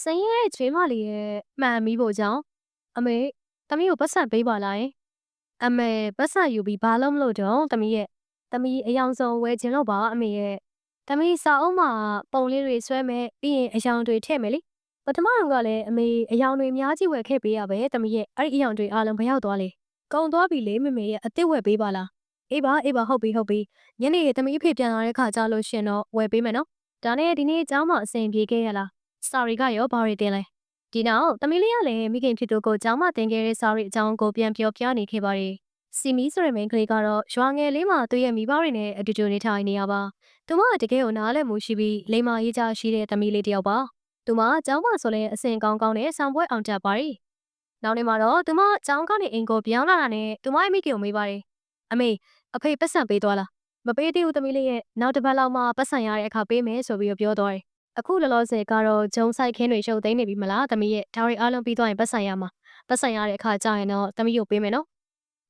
စိန်ရဲ့ချွေးမလေးရဲ့မှန်မိဖို့ကြောင့်အမေသမီးကိုပတ်စံပေးပါလားယင်အမေပတ်စံယူပြီးဘာလို့မလို့တော့သမီးရဲ့သမီးအယောင်ဆုံးဝယ်ခြင်းလို့ပါအမေရဲ့သမီးစာအုပ်မှာပုံလေးတွေဆွဲမယ်ပြီးရင်အယောင်တွေထည့်မယ်လေပထမတော့ကလည်းအမေအယောင်တွေအများကြီးဝယ်ခဲ့ပေးရပဲသမီးရဲ့အဲ့ဒီအယောင်တွေအားလုံးဘယ်ရောက်သွားလဲကုန်သွားပြီလေမေမေရဲ့အစ်စ်ဝယ်ပေးပါလားအေးပါအေးပါဟုတ်ပြီဟုတ်ပြီညနေသမီးအဖေပြန်လာတဲ့ခါကြလို့ရှင်တော့ဝယ်ပေးမယ်နော်ဒါနဲ့ဒီနေ့เจ้าမအစဉ်ပြေခဲ့ရလား စာရီကရောဘာတွေတင်လဲဒီနောက်တမီးလေးကလည်းမိခင်ဖြစ်သူကိုကျောင်းမတင်ခဲ့တဲ့စာရီအကြောင်းကိုပြန်ပြောပြနေခဲ့ပါတယ်စီမီဆိုတဲ့မိန်းကလေးကတော့ရွာငယ်လေးမှာသူ့ရဲ့မိဘတွေနဲ့အတူတူနေထိုင်နေရပါသူမကတကယ်ကိုနားလည်မှုရှိပြီးလိမ္မာရေးကြရှိတဲ့တမီးလေးတစ်ယောက်ပါသူမကျောင်းမဆိုလဲအစင်ကောင်းကောင်းနဲ့ဆောင်ပွဲအောင်တက်ပါတယ်နောက်နေ့မှာတော့သူမကျောင်းကနေအိမ်ကိုပြောင်းလာတာနဲ့သူမရဲ့မိခင်ကိုမေးပါတယ်အမေအဖေပတ်စံပေးသွားလားမပေးသေးဘူးတမီးလေးရဲ့နောက်တစ်ပတ်လောက်မှပတ်စံရတဲ့အခါပေးမယ်ဆိုပြီးပြောသွားတယ် အခုလောလောဆယ်ကတော့ဂျုံဆိုင်ခင်းတွေရှုပ်သိမ်းနေပြီမလားသမီးရဲ့ဒါတွေအားလုံးပြီးသွားရင်ပတ်ဆိုင်ရမှာပတ်ဆိုင်ရတဲ့အခါကျရင်တော့သမီးကိုပေးမယ်နော်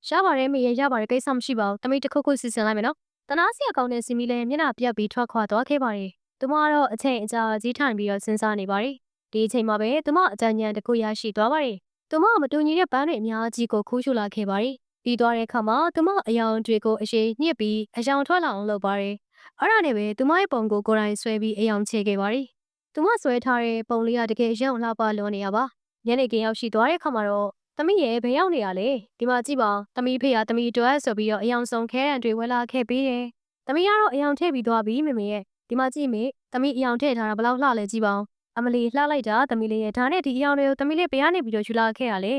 ရပါတယ်မေရရပါတယ်ကိစ္စမရှိပါဘူးသမီးတစ်ခုခုစီစဉ်လိုက်မယ်နော်တနာစီအကောင့်နဲ့စီမီလည်းမျက်နှာပြတ်ပြီးထွက်ခွာသွားခဲ့ပါတယ်သူမကတော့အချိန်အကြာကြီးထိုင်ပြီးတော့စဉ်းစားနေပါတယ်ဒီအချိန်မှာပဲသူမအကြံဉာဏ်တစ်ခုရရှိသွားပါတယ်သူမမတူညီတဲ့ပန်းတွေအများကြီးကိုခူးရှုလာခဲ့ပါတယ်ပြီးသွားတဲ့အခါမှာသူမအယောင်တွေကိုအရေးညှစ်ပြီးအယောင်ထွက်လာအောင်လုပ်ပါတယ် အဲ့ဒါနဲ့ပဲသူမရဲ့ပုံကိုကိုယ်တိုင်ဆွဲပြီးအယောင်ချေခဲ့ပါတယ်သူမဆွဲထားတဲ့ပုံလေးကတကယ်ရုံလှပလွန်နေရပါညနေခင်းရောက်ရှိသွားတဲ့ခါမှာတော့သမီးရဲ့ဘယ်ရောက်နေရလဲဒီမှာကြည့်ပါသမီးဖေကသမီးအတွက်ဆိုပြီးတော့အယောင်ဆောင်ခဲရန်တွေဝယ်လာခဲ့ပေးတယ်သမီးကတော့အယောင်ထည့်ပြီးသွားပြီမမေရဲ့ဒီမှာကြည့်မေသမီးအယောင်ထည့်ထားတာဘယ်လောက်လှလဲကြည့်ပါဦးအမလီလှလိုက်တာသမီးလေးရဲ့ဒါနဲ့ဒီအယောင်တွေကိုသမီးလေးဘယ်ကနေပြီးတော့ယူလာခဲ့ရလဲ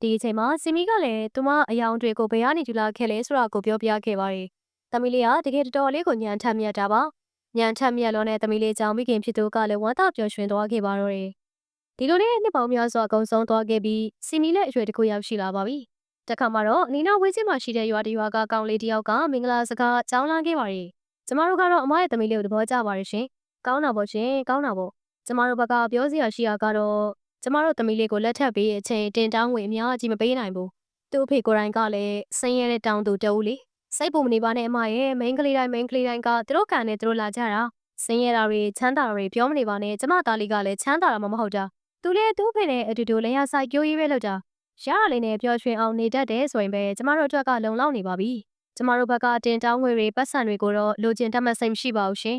ဒီအချိန်မှာစီမီကလည်းသူမအယောင်တွေကိုဘယ်ကနေယူလာခဲ့လဲဆိုတာကိုပြောပြခဲ့ပါတယ် သမီးလေးကတကယ်တော်တော်လေးကိုညံထက်မြတ်တာပါညံထက်မြက်လုံးနဲ့သမီးလေးကြောင့်မိခင်ဖြစ်သူကလည်းဝမ်းသာပျော်ရွှင်သွားခဲ့ပါတော့တယ်။ဒီလိုလေးနှစ်ပေါင်းများစွာအကုန်ဆုံးသွားခဲ့ပြီးစီမီလက်အရွယ်တစ်ခုရောက်ရှိလာပါပြီ။တခါမှတော့အနီနာဝေးချင်းမှာရှိတဲ့ရွာတရွာကကောင်လေးတစ်ယောက်ကမင်္ဂလာစကားကြောင်းလာခဲ့ပါရီ။ကျမတို့ကတော့အမရဲ့သမီးလေးကိုသဘောကျပါရရှင်။ကောင်းတာပေါ့ရှင်ကောင်းတာပေါ့။ကျမတို့ဘက်ကပြောစရာရှိတာကတော့ကျမတို့သမီးလေးကိုလက်ထပ်ပေးအချိန်တင်တောင်းဝင်အများကြီးမပေးနိုင်ဘူး။သူ့အဖေကိုယ်တိုင်ကလည်းဆင်းရဲတဲ့တောင်းသူတဦးလေ။ စိတ်ပူမနေပါနဲ့အမရဲ့မိန်းကလေးတိုင်းမိန်းကလေးတိုင်းကသူတို့ခံနဲ့သူတို့လာကြတာဆင်းရဲတာတွေချမ်းသာတာတွေပြောမနေပါနဲ့ကျမသားလေးကလည်းချမ်းသာတာမှမဟုတ်တာသူလည်းသူ့ဖေနဲ့အတူတူလင်ရဆိုင်ကြိုးရေးပဲလုပ်တာရရလေးနဲ့ပျော်ရွှင်အောင်နေတတ်တယ်ဆိုရင်ပဲကျမတို့အတွက်ကလုံလောက်နေပါပြီကျမတို့ဘက်ကတင်တောင်းငွေတွေပတ်စံတွေကိုတော့လိုချင်တတ်မှတ်စိတ်မရှိပါဘူးရှင်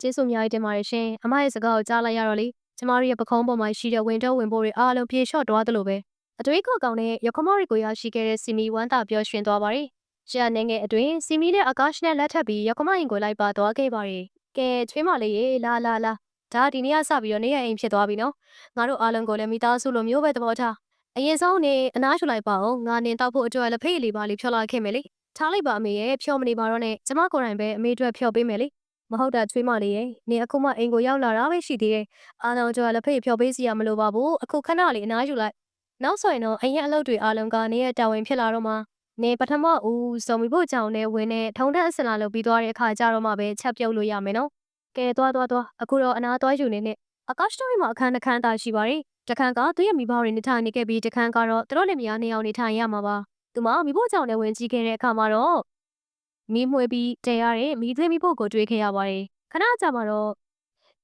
ကျေးဇူးအများကြီးတင်ပါတယ်ရှင်အမရဲ့စကားကိုကြားလိုက်ရတော့လေကျမတို့ရဲ့ပခုံးပေါ်မှာရှိတဲ့ဝင်တော့ဝင်ပိုးတွေအားလုံးပြေလျှော့သွားသလိုပဲအတွေးကောက်ကောင်နဲ့ရခမော်ရီကိုရရှိခဲ့တဲ့စီမီဝမ်းသာပျော်ရွှင်သွားပါတယ်။ ရန်နေငယ်အတွင်းစီမီနဲ့အာကာရှနဲ့လက်ထပ်ပြီးရခမရင်ကိုလိုက်ပါသွားခဲ့ပါတယ်။ကဲချွေးမလေးရေလာလာလာဒါဒီနေ့ကစပြီးတော့နေရအိမ်ဖြစ်သွားပြီနော်။ငါတို့အားလုံးကိုလည်းမိသားစုလိုမျိုးပဲသဘောထား။အရင်ဆုံးနေအနားယူလိုက်ပါဦး။ငါနင်တောက်ဖို့အတွက်လက်ဖေးလေးပါလေးဖြော်လာခဲ့မယ်လေ။ထားလိုက်ပါအမေရဲ့ဖြော်မနေပါတော့နဲ့ကျမကိုယ်တိုင်ပဲအမေအတွက်ဖြော်ပေးမယ်လေ။မဟုတ်တာချွေးမလေးရေနေအခုမှအိမ်ကိုရောက်လာတာပဲရှိသေးတယ်။အားလုံးတို့ကလက်ဖေးဖြော်ပေးစီရမလိုပါဘူး။အခုခဏလေးအနားယူလိုက်။နောက်ဆိုရင်တော့အရင်အလုပ်တွေအားလုံးကနေရတာဝန်ဖြစ်လာတော့မှ နေပထမဦးစုံပြီးဖို့ကြောင့်နဲ့ဝင်နဲ့ထုံတက်အစလာလုပ်ပြီးသွားတဲ့အခါကျတော့မှပဲချက်ပြုတ်လို့ရမယ်နော်။ကဲသွားသွားသွားအခုတော့အနာသွားယူနေနဲ့အကားစတိုရီမှာအခန်းတစ်ခန်းသာရှိပါတယ်။တစ်ခန်းကသူ့ရဲ့မိဘတွေနေထိုင်နေခဲ့ပြီးတစ်ခန်းကတော့သူတို့လည်းမယားနှစ်ယောက်နေထိုင်ရမှာပါ။သူမမိဖို့ကြောင့်လည်းဝင်ကြည့်ခဲ့တဲ့အခါမှာတော့မိမွေးပြီးတဲရတဲ့မိသွေးမိဖို့ကိုတွေ့ခဲ့ရပါတယ်။ခဏကြာမှာတော့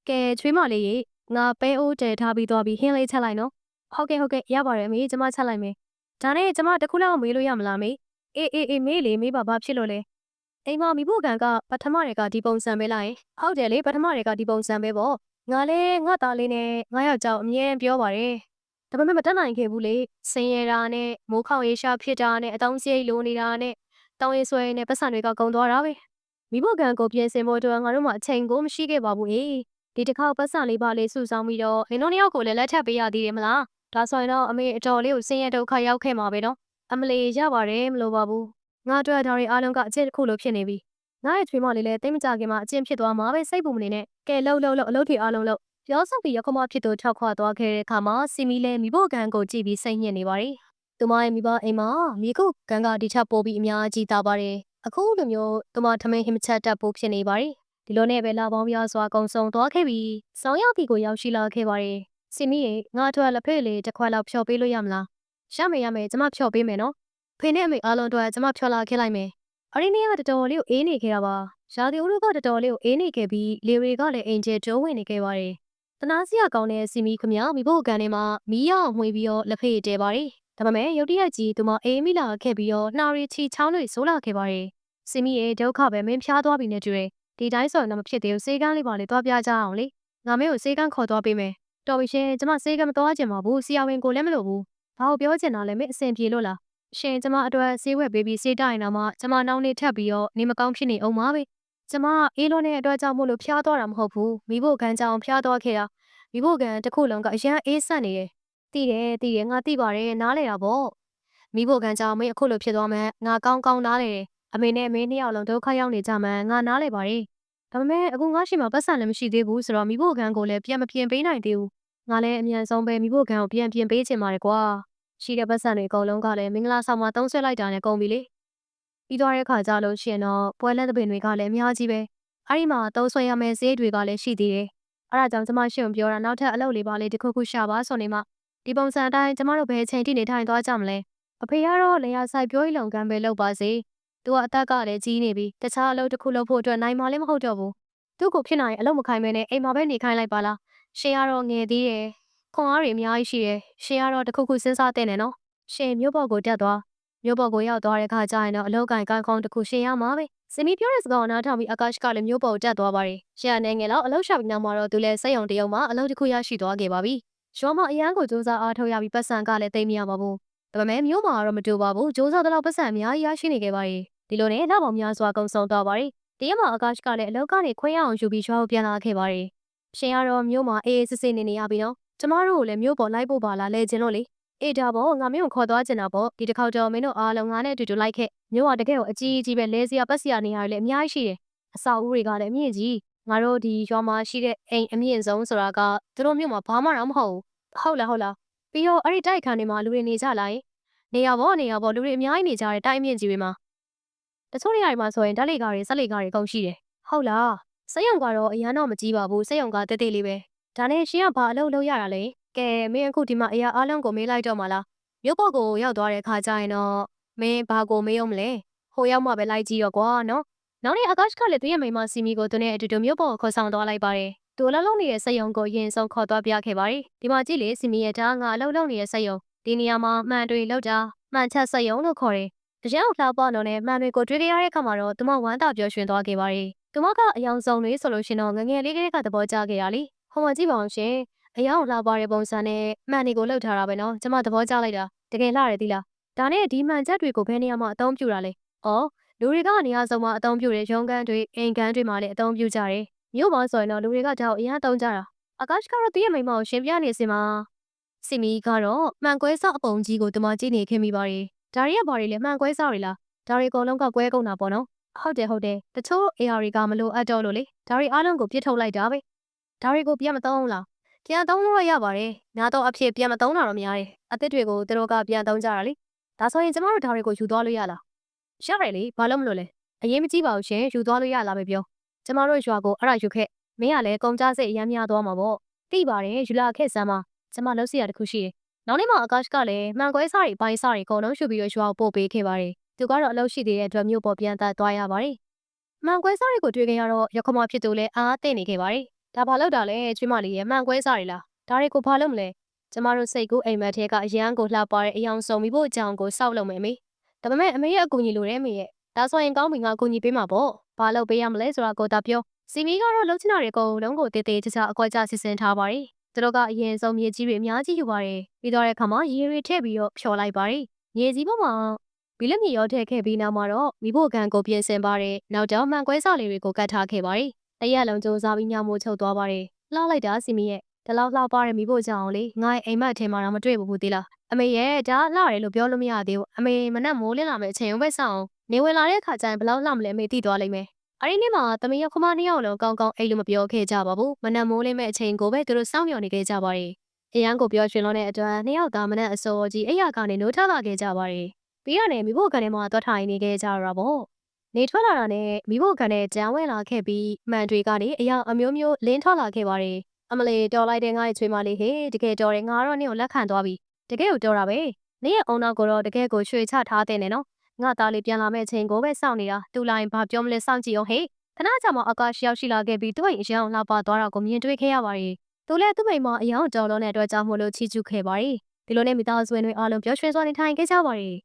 ကဲချွေးမလေးရေငါပဲအိုးတဲထားပြီးသွားပြီးဟင်းလေးချက်လိုက်နော်။ဟုတ်ကဲ့ဟုတ်ကဲ့ရပါတယ်မေကျမချက်လိုက်မယ်။ ဒါနဲ့ကျမတခုလောက်မေးလို့ရမလားမေ။အေးအေးအေးမေးလေမေးပါဘာဖြစ်လို့လဲ။အိမ်မမိဖို့ကန်ကပထမတွေကဒီပုံစံပဲလိုက်။ဟုတ်တယ်လေပထမတွေကဒီပုံစံပဲပေါ့။ငါလည်းငါသားလေးနဲ့ငါယောက်ျောက်အမြဲပြောပါတယ်။ဒါပေမဲ့မတက်နိုင်ခဲ့ဘူးလေ။ဆင်းရဲတာနဲ့မိုးခေါင်ရေရှာဖြစ်တာနဲ့အတောင်းစရိတ်လိုနေတာနဲ့တောင်းရဆွဲနဲ့ပတ်စံတွေကကုန်သွားတာပဲ။မိဖို့ကန်ကိုပြင်ဆင်ဖို့အတွက်ငါတို့မှအချိန်ကိုမရှိခဲ့ပါဘူးဟေး။ဒီတစ်ခါပတ်စံလေးပါလေးစုဆောင်းပြီးတော့နင်တို့နှစ်ယောက်ကိုလည်းလက်ထပ်ပေးရသေးတယ်မလား။ ဒါဆိုရင်တော့အမေအတော်လေးကိုဆင်းရဲဒုက္ခရောက်ခဲ့မှာပဲနော်။အမလီရပါတယ်မလို့ပါဘူး။ငါတို့ဒါတွေအားလုံးကအကျင့်တစ်ခုလိုဖြစ်နေပြီ။ငါရဲ့ချွေးမလေးလည်းတိတ်မကြခင်မှာအကျင့်ဖြစ်သွားမှာပဲစိတ်ပူမနေနဲ့။ကဲလှုပ်လှုပ်လှုပ်အလုပ်တွေအားလုံးလှုပ်ပြောဆောင်ပြီးရခမဖြစ်သူထောက်ခွာသွားခဲ့တဲ့အခါမှာစီမီလည်းမိဖို့ကန်ကိုကြည့်ပြီးစိတ်ညစ်နေပါတယ်။သူမရဲ့မိဘအိမ်မှာမိခုကန်ကဒီထက်ပိုပြီးအများကြီးသားပါတယ်။အခုလိုမျိုးသူမထမင်းဟင်မချက်တက်ဖို့ဖြစ်နေပါတယ်။ဒီလိုနဲ့ပဲလာပေါင်းများစွာကုံဆုံသွားခဲ့ပြီးဆောင်းရောက်ဒီကိုရောက်ရှိလာခဲ့ပါတယ်။ စီမီရဲ့ငါတို့လက်ဖေးလေးတစ်ခွက်လောက်ဖြော်ပေးလို့ရမလား။ရမယ်ရမယ်ကျမဖြော်ပေးမယ်နော်။ဖေနဲ့အမေအားလုံးတို့ကျမဖြော်လာခဲ့လိုက်မယ်။အရင်းနေ့ကတော်တော်လေးကိုအေးနေခဲ့တာပါ။ရာသီဥတုကတော်တော်လေးကိုအေးနေခဲ့ပြီးလေတွေကလည်းအင်ဂျယ်ကျိုးဝင်နေခဲ့ပါတယ်။တတနာစီရကောင်းတဲ့စီမီခမမိဖို့ကန်ထဲမှာမီးရောင်မှွေပြီးတော့လက်ဖေးတဲပါတယ်။ဒါပေမဲ့ရုတ်တရက်ကြီးသူမအေးမိလာခဲ့ပြီးတော့နှာရီချီချောင်းတွေဆိုးလာခဲ့ပါတယ်။စီမီရဲ့ဒုက္ခပဲမင်းဖျားသွားပြီနဲ့တူတယ်။ဒီတိုင်းဆိုရင်တော့မဖြစ်သေးဘူးစေကန်းလေးပါလေသွားပြကြအောင်လေ။ငါမင်းကိုစေကန်းခေါ်သွားပေးမယ်။ တော်ပြီရှင်ကျမစေကန်းမသွားချင်ပါဘူး။ဆရာဝန်ကိုလည်းမလို့ဘူး။ဘာလို့ပြောချင်တာလဲမင်းအဆင်ပြေလို့လား။ရှင်ကျမအတွက်ဆေးဝက်ပေးပြီးစေးတိုင်တော့မှကျမနောက်နေ့ထပ်ပြီးတော့နေမကောင်းဖြစ်နေအောင်ပါပဲ။ကျမအေးလုံးတဲ့အတွက်ကြောင့်မို့လို့ဖျားသွားတာမဟုတ်ဘူး။မိဖို့ကန်ကြောင်ဖျားသွားခဲ့တာမိဖို့ကန်တစ်ခုလုံးကအရန်အေးဆက်နေတယ်။သိတယ်သိတယ်ငါသိပါတယ်နားလဲတာပေါ့။မိဖို့ကန်ကြောင်မင်းအခုလိုဖြစ်သွားမှငါကောင်းကောင်းနားလဲတယ်။အမေနဲ့အမေနှစ်ယောက်လုံးဒုက္ခရောက်နေကြမှငါနားလဲပါတယ်။ ဒါပေမဲ့အခုငါရှိမှပတ်စံလည်းမရှိသေးဘူးဆိုတော့မိဖို့ကန်ကိုလည်းပြန်မပြင်ပေးနိုင်သေးဘူး။ငါလည်းအမြန်ဆုံးပဲမိဖို့ကန်ကိုပြန်ပြင်ပေးချင်ပါတယ်ကွာ။ရှိတဲ့ပတ်စံတွေအကုန်လုံးကလည်းမင်္ဂလာဆောင်မှာတုံးဆွဲလိုက်တာနဲ့ကုန်ပြီလေ။ပြီးသွားတဲ့ခါကျလို့ရှိရင်တော့ပွဲလက်သပင်တွေကလည်းအများကြီးပဲ။အဲ့ဒီမှာတုံးဆွဲရမယ့်ဈေးတွေကလည်းရှိသေးတယ်။အဲ့ဒါကြောင့်ကျမရှင်ကိုပြောတာနောက်ထပ်အလုပ်လေးပါလေးတစ်ခုခုရှာပါဆိုနေမှဒီပုံစံအတိုင်းကျမတို့ဘယ်အချိန်ထိနေထိုင်သွားကြမလဲ။အဖေကတော့လေယာဆိုင်ပြောရေးလုံကမ်းပဲလုပ်ပါစေ။ သူကအသက်ကလည်းကြီးနေပြီ။တခြားအလုပ်တစ်ခုလုပ်ဖို့အတွက်နိုင်မှလည်းမဟုတ်တော့ဘူး။သူ့ကိုဖြစ်နိုင်အလုပ်မခိုင်းမဲနဲ့အိမ်မှာပဲနေခိုင်းလိုက်ပါလား။ရှင်ကတော့ငယ်သေးတယ်။ခွန်အားတွေအများကြီးရှိတယ်။ရှင်ကတော့တစ်ခုခုစဉ်းစားတဲ့နဲ့နော်။ရှင်မြို့ပေါ်ကိုတက်သွား။မြို့ပေါ်ကိုရောက်သွားတဲ့ခါကျရင်တော့အလုပ်ကင်ကောင်းကောင်းတစ်ခုရှင်ရမှာပဲ။စမီပြောတဲ့စကားကိုနားထောင်ပြီးအာကာရှ်ကလည်းမြို့ပေါ်တက်သွားပါတယ်။ရှင်အနေငယ်လောက်အလုပ်ရှာပြီးနောက်မှာတော့သူလည်းစက်ရုံတရုံမှာအလုပ်တစ်ခုရရှိသွားခဲ့ပါပြီ။ရွာမအရန်ကိုစူးစမ်းအားထုတ်ရပြီးပတ်စံကလည်းသိမ့်မရပါဘူး။ဒါပေမဲ့မြို့မှာတော့မတူပါဘူး။စူးစမ်းတော့ပတ်စံအများကြီးရရှိနေခဲ့ပါတယ်။ ဒီလိုနဲ့နောက်ပေါင်းများစွာကုံဆုံးသွားပါတယ်။တရက်မှာအာကာရှ်ကလည်းအလုပ်ကနေခွင့်ရအောင်ယူပြီးရွာကိုပြန်လာခဲ့ပါတယ်။ရှင်ကတော့မြို့မှာအေးအေးဆေးဆေးနေနေရပြီးတော့ကျမတို့ကိုလည်းမြို့ပေါ်လိုက်ဖို့ပါလာလဲခြင်းလို့လေအေးဒါပေါ့ငါမင်းကိုခေါ်သွားချင်တာပေါ့ဒီတစ်ခေါက်တော့မင်းတို့အားလုံးငါနဲ့အတူတူလိုက်ခဲ့မြို့ကတကယ်ကိုအကြီးကြီးပဲလဲစရာပတ်စရာနေရာတွေလည်းအများကြီးရှိတယ်အဆောက်အဦတွေကလည်းအမြင့်ကြီးငါတို့ဒီရွာမှာရှိတဲ့အိမ်အမြင့်ဆုံးဆိုတာကသူတို့မြို့မှာဘာမှတော့မဟုတ်ဘူးဟုတ်လားဟုတ်လားပြီးတော့အဲ့ဒီတိုက်ခန်းတွေမှာလူတွေနေကြလားနေရပေါ့နေရပေါ့လူတွေအများကြီးနေကြတဲ့တိုက်အမြင့်ကြီးတွေမှာ တချို့နေရာတွေမှာဆိုရင်ဓာတ်လေကားတွေစက်လေကားတွေအကုန်ရှိတယ်ဟုတ်လားစက်ရုံကတော့အရန်တော့မကြီးပါဘူးစက်ရုံကတက်တက်လေးပဲဒါနဲ့ရှင်ကဘာအလုပ်လုပ်ရတာလဲကဲမင်းအခုဒီမှာအရာအားလုံးကိုမေးလိုက်တော့မှလားမြို့ပေါ်ကိုရောက်သွားတဲ့ခါကျရင်တော့မင်းဘာကိုမေးအောင်မလဲဟိုရောက်မှပဲလိုက်ကြည့်တော့ကွာနော်နောက်နေ့အာကာရှ်ကလည်းသူ့ရဲ့မိန်းမစီမီကိုသူနဲ့အတူတူမြို့ပေါ်ကိုခေါ်ဆောင်သွားလိုက်ပါတယ်သူအလုပ်လုပ်နေတဲ့စက်ရုံကိုရင်ဆုံးခေါ်သွားပြခဲ့ပါတယ်ဒီမှာကြည့်လေစီမီရဲ့ဒါငါအလုပ်လုပ်နေတဲ့စက်ရုံဒီနေရာမှာမှန်တွေလောက်တာမှန်ချက်စက်ရုံလို့ခေါ်တယ် တကြံကိုလှပတော့နဲ့မှန်တွေကိုတွေ့ကြရတဲ့အခါမှာတော့သူမဝမ်းသာပျော်ရွှင်သွားခဲ့ပါတယ်သူမကအယောင်ဆောင်တွေဆိုလို့ရှင်တော့ငငယ်လေးကလေးကသဘောကျခဲ့ရလေဟိုမှာကြည့်ပါအောင်ရှင်အယောင်လှပတဲ့ပုံစံနဲ့မှန်တွေကိုလှုပ်ထားတာပဲနော်ကျမသဘောကျလိုက်တာတကယ်လှတယ်သီလားဒါနဲ့ဒီမှန်ချက်တွေကိုဘယ်နေရာမှာအသုံးပြုတာလဲဩလူတွေကနေရာစုံမှာအသုံးပြုတဲ့ရုံးခန်းတွေအိမ်ခန်းတွေမှာလည်းအသုံးပြုကြတယ်မြို့မှာဆိုရင်တော့လူတွေကဒါကိုအရင်အသုံးကြတာအာကာရှ်ကတော့သူ့ရဲ့မိန်းမကိုရှင်းပြနေစင်မှာစီမီကတော့မှန်ကွဲစောက်အပုံကြီးကိုသူမကြည့်နေခင်မိပါတယ် ဒါတွေကဘာတွေလဲမှန်ကွဲစောက်တွေလားဒါတွေအကုန်လုံးကကွဲကုန်တာပေါ့နော်ဟုတ်တယ်ဟုတ်တယ်တချို့ AR တွေကမလို့အပ်တော့လို့လေဒါတွေအားလုံးကိုပြစ်ထုတ်လိုက်တာပဲဒါတွေကိုပြန်မသုံးလားပြန်သုံးလို့ရပါတယ်ညာတော့အဖြစ်ပြန်မသုံးတာတော့များတယ်အသစ်တွေကိုသူတို့ကပြန်သုံးကြတာလေဒါဆိုရင်ကျမတို့ဒါတွေကိုယူသွားလို့ရလားရတယ်လေဘာလို့မလို့လဲအရင်မကြည့်ပါဘူးရှင်ယူသွားလို့ရလားပဲပြောကျမတို့ရွာကိုအဲ့ဒါယူခဲ့မင်းကလည်းကုန်ကြစိတ်အများများသွားမှာပေါ့သိပါတယ်ယူလာခဲ့စမ်းပါကျမလှုပ်စီရတခုရှိတယ် နောက်နေ့မှာအာကာရှ်ကလည်းမှန်ကွဲစားတွေပိုင်းစားတွေအကုန်လုံးရှုပြီးတော့ရွာကိုပို့ပေးခဲ့ပါတယ်သူကတော့အလုပ်ရှိသေးတဲ့အတွက်မြို့ပေါ်ပြန်သက်သွားရပါတယ်မှန်ကွဲစားတွေကိုတွေ့ခင်ရတော့ရခမဖြစ်သူလည်းအားသိနေခဲ့ပါတယ်ဒါဘာလို့တာလဲချွေးမလေးရဲ့မှန်ကွဲစားတွေလားဒါတွေကိုဘာလို့မလဲကျမတို့စိတ်ကူးအိမ်မက်ထဲကအရန်ကိုလှပတဲ့အယောင်စုံပြီးဖို့အကြောင်းကိုစောက်လုပ်မယ်မေဒါပေမဲ့အမေရဲ့အကူအညီလိုတယ်မေရဲ့ဒါဆိုရင်ကောင်းပြီငါအကူအညီပေးမှာပေါ့ဘာလုပ်ပေးရမလဲဆိုတာကိုသာပြောစီမီကတော့လှုပ်ချင်တာတွေအကုန်လုံးကိုတည်တည်ချာချာအကွက်ကြစစ်စင်ထားပါတယ် သူတို့ကအရင်ဆုံးမြေကြီးတွေအများကြီးယူပါတယ်ပြီးတော့တဲ့အခါမှာရေတွေထည့်ပြီးတော့ဖြော်လိုက်ပါတယ်မြေကြီးပေါ်မှာဘီလက်မြေရောထည့်ခဲ့ပြီးနောက်မှာတော့မိဖို့ကန်ကိုပြင်ဆင်ပါတယ်နောက်တော့မှန်ကွဲစာလေးတွေကိုကတ်ထားခဲ့ပါတယ်တရက်လုံးစူးစားပြီးညမိုးချုပ်သွားပါတယ်လှလိုက်တာစီမီရဲ့ဒီလောက်လှပတဲ့မိဖို့ကြောင့်လေငါ့အိမ်မက်ထဲမှာတော့မတွေ့ဘူးသေးလားအမေရဲ့ဒါလှတယ်လို့ပြောလို့မရသေးဘူးအမေမနဲ့မိုးလင်းလာမယ့်အချိန်ပဲစောင့်နေဝင်လာတဲ့အခါကျရင်ဘယ်လောက်လှမလဲအမေသိသွားလိမ့်မယ် အဲ့ဒီနေ့မှာသမီးရခမနှစ်ယောက်လုံးကောင်းကောင်းအိတ်လို့မပြောခဲ့ကြပါဘူးမနက်မိုးလင်းမဲ့အချိန်ကိုပဲသူတို့စောင့်မျှော်နေခဲ့ကြပါတယ်အရန်ကိုပြောရှင်လို့တဲ့အတွက်နှစ်ယောက်သားမနက်အစောကြီးအိယာကနေနိုးထလာခဲ့ကြပါတယ်ပြီးရတယ်မိဖို့ကန်ထဲမှာသွားထိုင်နေခဲ့ကြတာပေါ့နေထွက်လာတာနဲ့မိဖို့ကန်ထဲကြံဝဲလာခဲ့ပြီးမှန်တွေကနေအရာအမျိုးမျိုးလင်းထွက်လာခဲ့ပါတယ်အမလေးတော်လိုက်တဲ့ငါ့ရဲ့ချွေးမလေးဟေးတကယ်တော်တယ်ငါတော့နင့်ကိုလက်ခံသွားပြီတကယ်ကိုတော်တာပဲနင့်ရဲ့အုံနောက်ကိုတော့တကယ်ကိုရွှေချထားတဲ့နဲ့နော် ငါသားလေးပြန်လာမဲ့ချိန်ကိုပဲစောင့်နေတာတူလိုက်ဘာပြောမလဲစောင့်ကြည့်အောင်ဟေးခဏကြာမှအာကာရှရောက်ရှိလာခဲ့ပြီးသူ့အိမ်အရန်လာပါသွားတာကိုမြင်တွေ့ခဲ့ရပါတယ်သူလည်းသူ့မိမအယောင်တော်လုံးတဲ့အတွက်ကြောင့်မို့လို့ချီးကျူးခဲ့ပါတယ်ဒီလိုနဲ့မိသားစုဝင်တွေအားလုံးပျော်ရွှင်စွာနေထိုင်ခဲ့ကြပါတယ်